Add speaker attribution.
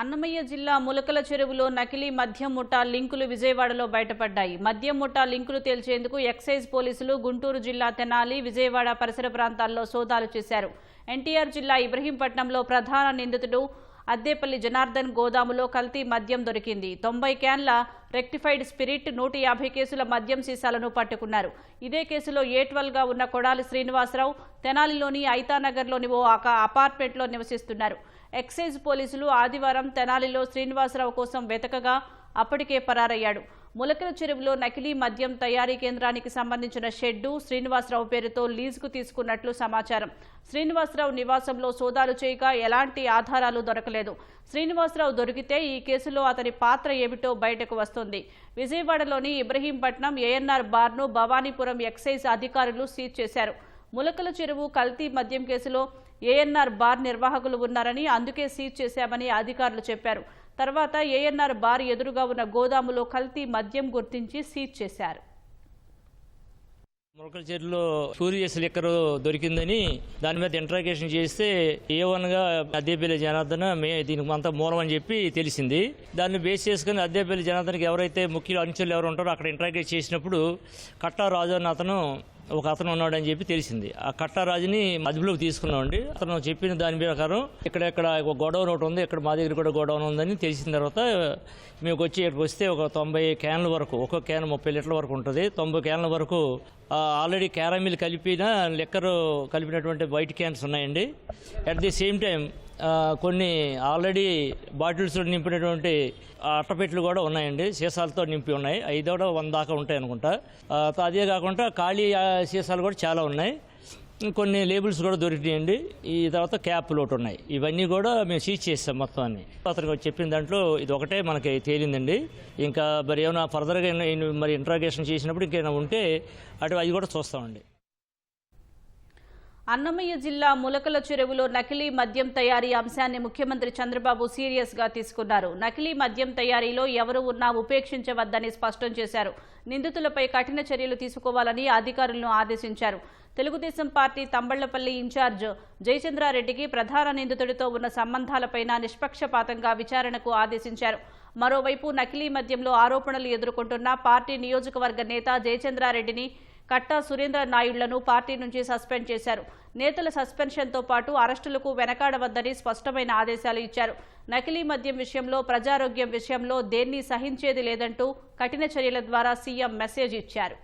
Speaker 1: అన్నమయ్య జిల్లా ములకల చెరువులో నకిలీ మద్యం ముఠా లింకులు విజయవాడలో బయటపడ్డాయి. మద్యం ముఠా లింకులు తేల్చేందుకు ఎక్సైజ్ పోలీసులు గుంటూరు జిల్లా తెనాలి విజయవాడ పరిసర ప్రాంతాల్లో సోదాలు చేశారు. ఎన్టీఆర్ జిల్లా ఇబ్రహీంపట్నంలో ప్రధాన నిందితుడు అద్దేపల్లి జనార్దన్ గోదాములో కల్తీ మద్యం దొరికింది. తొంభై క్యాన్ల రెక్టిఫైడ్ స్పిరిట్ నూట యాభై కేసుల మద్యం సీసాలను పట్టుకున్నారు. ఇదే కేసులో ఏ గా ఉన్న కొడాలి శ్రీనివాసరావు తెనాలిలోని ఐతానగర్లోని ఓ అపార్ట్మెంట్లో నివసిస్తున్నారు. ఎక్సైజ్ పోలీసులు ఆదివారం తెనాలిలో శ్రీనివాసరావు కోసం వెతకగా అప్పటికే పరారయ్యాడు. ములకల చెరువులో నకిలీ మద్యం తయారీ కేంద్రానికి సంబంధించిన షెడ్డు శ్రీనివాసరావు పేరుతో లీజుకు తీసుకున్నట్లు సమాచారం. శ్రీనివాసరావు నివాసంలో సోదాలు చేయగా ఎలాంటి ఆధారాలు దొరకలేదు. శ్రీనివాసరావు దొరికితే ఈ కేసులో అతని పాత్ర ఏమిటో బయటకు వస్తుంది. విజయవాడలోని ఇబ్రహీంపట్నం ఏఎన్ఆర్ బార్ను భవానీపురం ఎక్సైజ్ అధికారులు సీజ్ చేశారు. ములకల చెరువు కల్తీ మద్యం కేసులో ఏఎన్ఆర్ బార్ నిర్వాహకులు ఉన్నారని అందుకే సీజ్ చేశామని అధికారులు చెప్పారు. తర్వాత ఏఎన్ఆర్ బార్ ఎదురుగా ఉన్న గోదాములో కల్తీ మద్యం గుర్తించి సీజ్ చేశారు.
Speaker 2: ములకల చెరువులో సూర్యస్ లిక్కర్ దొరికిందని దాని మీద ఇంట్రాగేషన్ చేస్తే ఏ వన్గా అద్దెపల్లి జనార్దన మే దీనికి అంతా మూలం అని చెప్పి తెలిసింది. దాన్ని బేస్ చేసుకుని అద్దెపల్లి జనార్దన్కి ఎవరైతే ముఖ్య అనుచరులు ఎవరు ఉంటారో అక్కడ ఇంట్రాగేట్ చేసినప్పుడు కట్టా రాజు అన్న అతను ఒక అతను ఉన్నాడని చెప్పి తెలిసింది. ఆ కట్టారాజుని అదుపులోకి తీసుకున్నామండి. అతను చెప్పిన దాని ప్రకారం ఇక్కడ ఇక్కడ ఒక గోడౌన్ ఒకటి ఉంది ఇక్కడ మా దగ్గర కూడా గొడవన్ ఉందని తెలిసిన తర్వాత మేము వచ్చి ఇక్కడికి వస్తే ఒక తొంభై క్యాన్ల వరకు ఒక్కొక్క క్యాన్ ముప్పై లీటర్ల వరకు ఉంటుంది. తొంభై క్యాన్ల వరకు ఆల్రెడీ క్యారామిల్ కలిపిన లెక్కరు కలిపినటువంటి వైట్ క్యాన్స్ ఉన్నాయండి. అట్ ది సేమ్ టైం కొన్ని ఆల్రెడీ బాటిల్స్ నింపినటువంటి అట్టపెట్లు కూడా ఉన్నాయండి. సీసాలతో నింపి ఉన్నాయి. అవి కూడా వంద దాకా ఉంటాయి అనుకుంటా అదే కాకుండా ఖాళీ సీసాలు కూడా చాలా ఉన్నాయి. కొన్ని లేబుల్స్ కూడా దొరికినాయండి. ఈ తర్వాత క్యాప్లు ఒకటి ఉన్నాయి. ఇవన్నీ కూడా మేము సీజ్ చేస్తాం మొత్తం అన్ని చెప్పిన దాంట్లో ఇది ఒకటే మనకి తేలిందండి. ఇంకా మరి ఏమైనా ఫర్దర్గా మరి ఇంట్రాగేషన్ చేసినప్పుడు ఇంకేమైనా ఉంటే అటు అవి కూడా చూస్తామండి.
Speaker 1: అన్నమయ్య జిల్లా ములకల చెరువులో నకిలీ మద్యం తయారీ అంశాన్ని ముఖ్యమంత్రి చంద్రబాబు సీరియస్గా తీసుకున్నారు. నకిలీ మద్యం తయారీలో ఎవరు ఉన్నా ఉపేక్షించవద్దని స్పష్టం చేశారు. నిందితులపై కఠిన చర్యలు తీసుకోవాలని అధికారులను ఆదేశించారు. తెలుగుదేశం పార్టీ తంబళ్ళపల్లి ఇన్ఛార్జ్ జయచంద్రారెడ్డికి ప్రధాన నిందితుడితో ఉన్న సంబంధాలపైన నిష్పక్షపాతంగా విచారణకు ఆదేశించారు. మరోవైపు నకిలీ మద్యంలో ఆరోపణలు ఎదుర్కొంటున్న పార్టీ నియోజకవర్గ నేత జయచంద్రారెడ్డిని కట్టా సురేంద్ర నాయుళ్ళను పార్టీ నుంచి సస్పెండ్ చేశారు. నేతల సస్పెన్షన్తో పాటు అరెస్టులకు వెనకాడవద్దని స్పష్టమైన ఆదేశాలు ఇచ్చారు. నకిలీ మద్యం విషయంలో ప్రజారోగ్యం విషయంలో దేన్ని సహించేది లేదంటూ కఠిన చర్యల ద్వారా సీఎం మెసేజ్ ఇచ్చారు.